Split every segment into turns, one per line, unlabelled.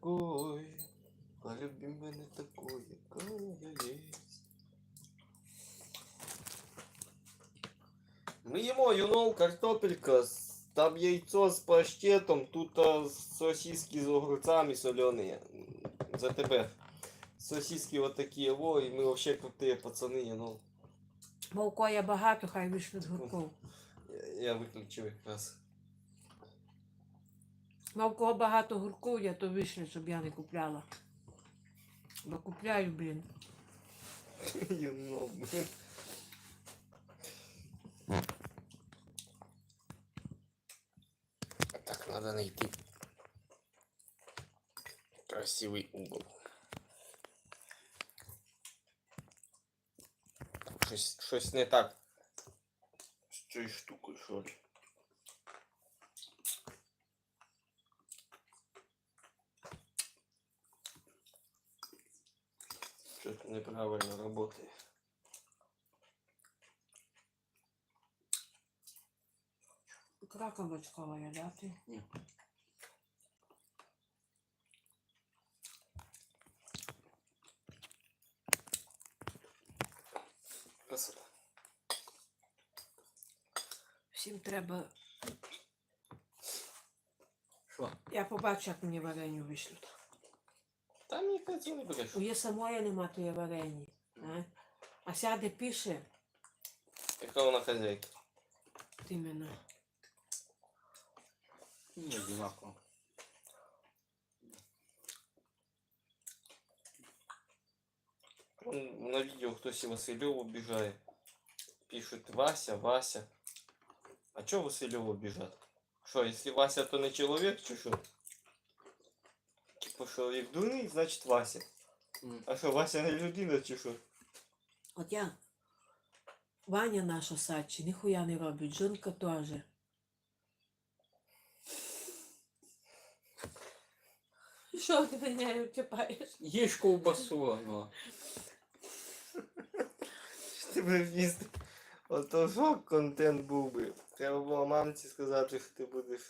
такой, полюби мене такой, яка я есть. Ми їмо, юнол, картопелька, с- там яйцо з паштетом, тут а, сосиски з огурцами солені. За тебе. Сосиски вот такие, во, и мы вообще крутые пацаны, юнол.
Мовко є багато, хай вийшли з гурков.
Я, я виключив якраз.
Мовко багато гурков є, то вийшли, щоб я не купляла. Бо купляю, блін.
Юнол, блин. Так, надо найти красивый угол. Щось, щось не так. З цією штукою, що ли. Щось неправильно работает.
Краковочкова є, да, ти?
Красота.
Всім треба.
Що?
Я побачу, як мені вареню вишлють.
Там мені кажеться, не береш.
У є самої нема тої варені. А, а сяде пише,
Яка вона хазяйка?
ти мене.
Не одинаково.
Он на видео хтось і Васильов обіжає. Пишуть Вася, Вася. А чого Васильов обіжать? Що, якщо Вася, то не чоловік чи що? Типу, що як дурний, значить Вася.
М.
А що, Вася не людина чи що?
От я. Ваня наша Сачі, ніхуя не робить, жінка теж. Що ти мене втіпаєш?
Їж ковбасу, ну.
Що ти будеш їсти? Ото що контент був би. Треба було мамці сказати, що ти будеш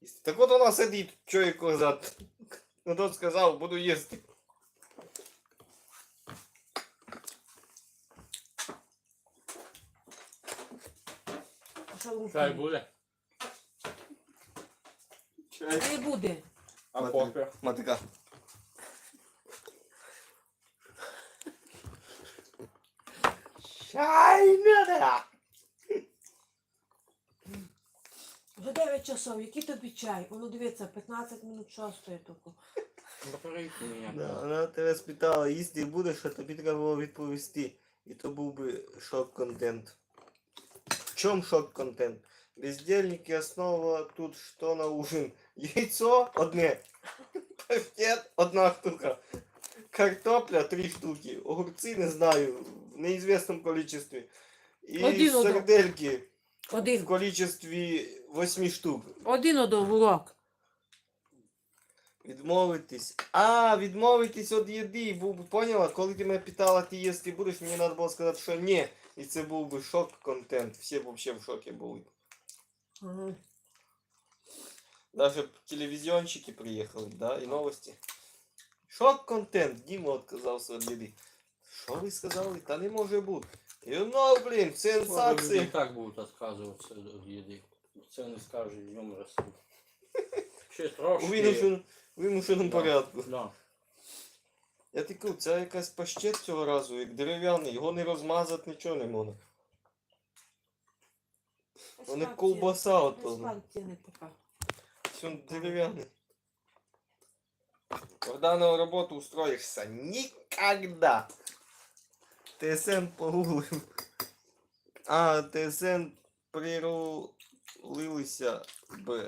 їсти. Так от вона сидить, що їй казати. Ну тот сказав, буду їсти.
Чай буде?
Чай.
Не буде.
А кофе?
Матика. Чай надо!
Вже 9 часов, який тобі чай? Воно дивиться, 15 минут шостої тільки.
Батарейку
Да, вона тебе спитала, їсти будеш, а тобі треба було відповісти. І то був би шок-контент. В чому шок-контент? Бездельники основа тут що на ужин? Яйцо одне. Паштет одна штука. Картопля три штуки. Огурці не знаю, в неізвісному количестві. І
Один
сардельки в
Один.
количестві восьми штук.
Один один урок.
Відмовитись. А, відмовитись від їди. Був, поняла, коли ти мене питала, ти їсти будеш, мені треба було сказати, що ні. І це був би шок-контент. Всі б взагалі в шокі були.
Ага.
Даже телевізіонщики приїхали, да, і новості. Шок-контент. Діма відказався від їди. Що ви сказали? Та не може бути. You know, блін, сенсації.
так будут отказываться от еды Цены с каждым днем растут. Ще
У
трошки.
вимушеному, вимушеному
Да.
порядку.
Да.
Я такий, це якась паштет цього разу, як дерев'яний, його не розмазати, нічого не можна. Вони ковбаса ото.
не пока.
Все деревянный. В данную работу устроишься никогда. ТСН погуглим. А, ТСН прирулилися б.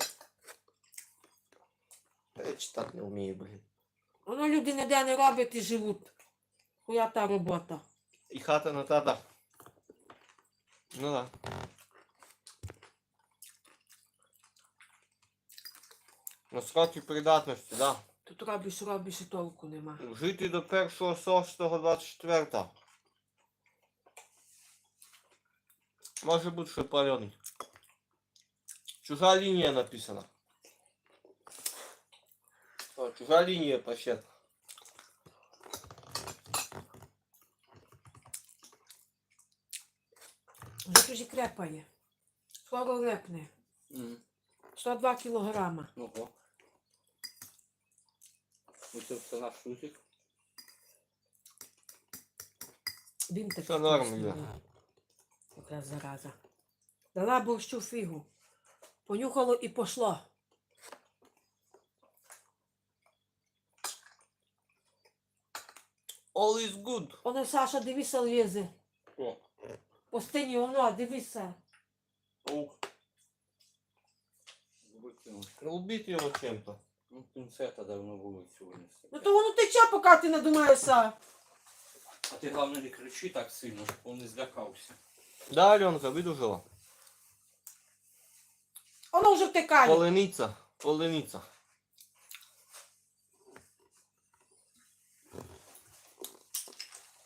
Та Я читати не вмію, блін.
Воно люди ніде не роблять і живуть. Хуя та робота.
І хата на тата. Ну да. На сроки придатності, да.
Тут робиш, робиш і толку нема.
Жити до 1.6.24. Може бути, що пальоний. Чужа лінія написана. О, чужа лінія пащет.
Вже дуже крепає. Скоро репне.
Мгм.
102 кілограма.
Ого. Ну це все наш шутик.
Він такий.
Все норм.
Якраз зараза. Дала борщу фігу. Понюхало і пошло.
All is good.
Воно Саша, дивися, лізе.
О,
По стіні воно, дивися.
Ух,
викинув.
його чим-то.
Ну, пінцета давно вулицю винесли.
Ну то воно тече, поки ти надумаєшся.
А ти головне не кричи так сильно, щоб він не злякався.
Да, Аленка, видужила.
Воно вже втекає.
Полениця, полениця.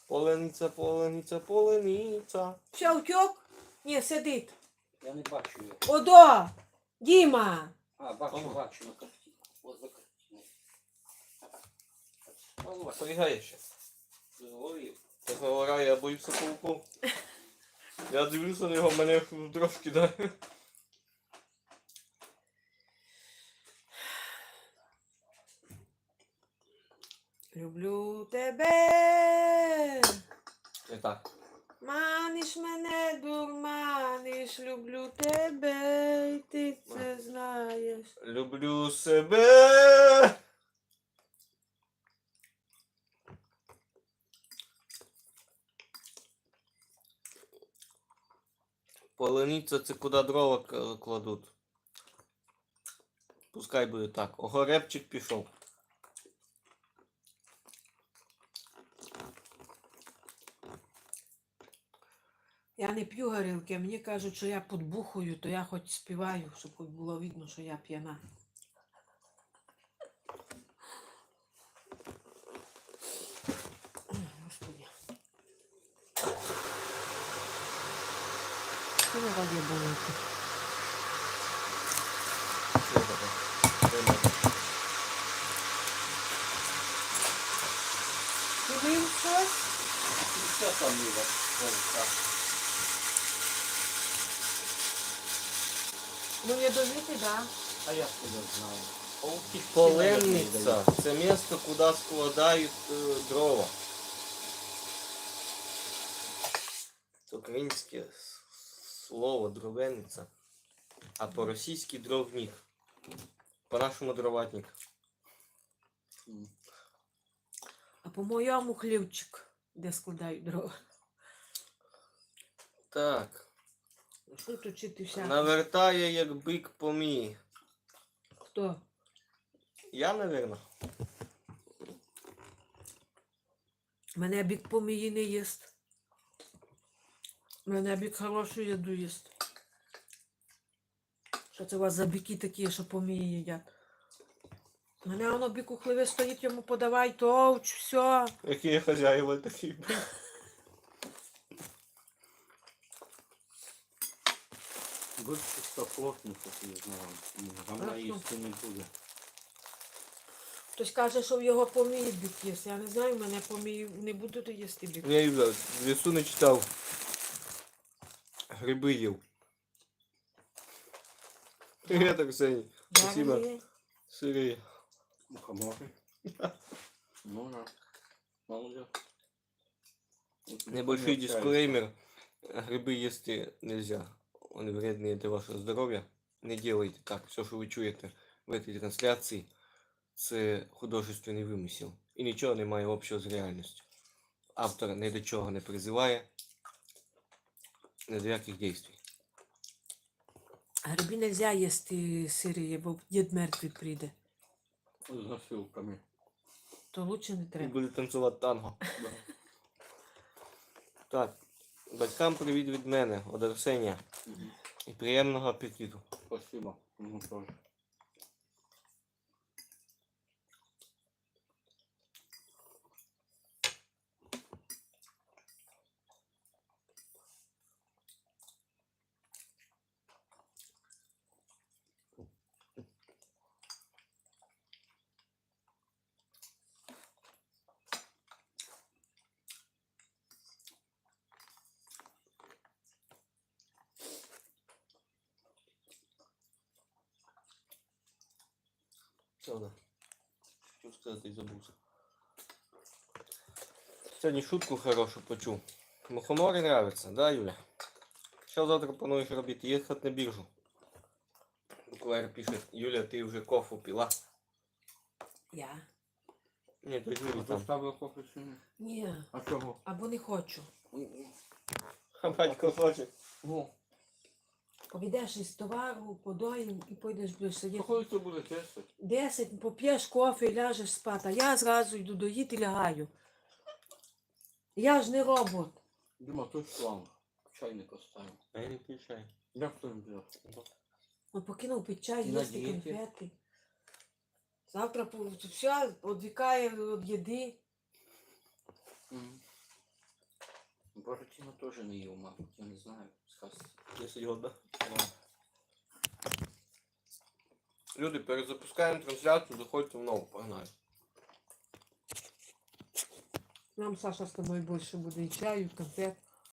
Полениця, полениця, полениця.
Ще втек? Ні, сидить.
Я не бачу його.
Одо! Діма!
А, бачу,
Ага.
бачу на картині. От за картиною. Алло,
Пригає ще.
зловив.
Так говорю, я боюся пауков. Я дивлюся на нього, мене трошки да.
Люблю тебе.
Так.
Маниш мене, дурманиш, люблю тебе, і ти це знаєш.
Люблю себе. Полениця це куди дрова кладуть. Пускай буде так. Огорепчик пішов.
Я не п'ю горілки, мені кажуть, що я подбухую, то я хоч співаю, щоб хоч було видно, що я п'яна. Господи. Що на воді? Ти вив щось?
Пінцета мила. Ой,
Ну, ядовитий, да.
А я куди знаю. Пауки
Поленниця це місце, куди складають е, дрова. Це українське с- слово дровениця. А по-російськи дровник. По-нашому дроватник.
А по-моєму хлівчик, де складають дрова.
Так.
Що тут вчитися?
Навертає як бик по мії.
Хто?
Я, напевно.
Мене бік помії не їсть. Мене бік хорошу їду їсть. Що це у вас за біки такі, що помії їдять? Мене воно бік у хливі стоїть, йому подавай, товч, все.
Які хазяїва бик.
Будь чистоплотний, як я знаю. Гамна їсти не буде.
Хтось каже, що в його помії бік їсть. Я не знаю, мене помії не будуть їсти бік.
Я їв, в лісу не читав. Гриби їв. Привет, Арсений. Спасибо. Сирі.
Мухомори. Ну. Молодець.
Небольшой дисклеймер. Грибы їсти нельзя. Вони вредні для вашого здоров'я. Не делайте так. Все, що ви чуєте в этой трансляції, це художественний вимисел. І нічого не має общого з реальністю. Автор ні до чого не призиває, ні до яких дій.
Гриби нельзя їсти сирі, бо дід мертвий прийде.
З насилками.
То лучше не
І
треба.
буде танцювати танго. Так. Батькам привіт від мене, від Арсенія. І приємного апетиту.
Спасибо.
Що вона? Що сказати і забувся. Сьогодні шутку хорошу почув. Мухомори нравиться, да, Юля? Що завтра плануєш робити? Їхати на біржу. Клер пише, Юля, ти вже кофу пила.
Я?
Ні, то Юля там.
Поставив кофе чи ні?
Ні.
А чого?
Або не хочу.
А батько хоче.
О,
Повідеш із товару, подоїм і пойдеш будеш сидіти.
коли це буде тестити?
Десять, поп'єш кофе і ляжеш спати. А я зразу йду доїти і лягаю. Я ж не робот.
Дима, той шланг. Чайник оставив.
А я не включаю.
Як то він взяв?
Ну, покинув під чай,
на
їсти
дієті?
конфети. Завтра по- все відвікає від їди.
Мгм. Буратино теж не їв, мабуть, я не знаю. Сказ.
10 год, да? Люди, перезапускаємо трансляцію, заходьте в нову, погнали.
Нам Саша з тобою більше буде і чаю, і конфет.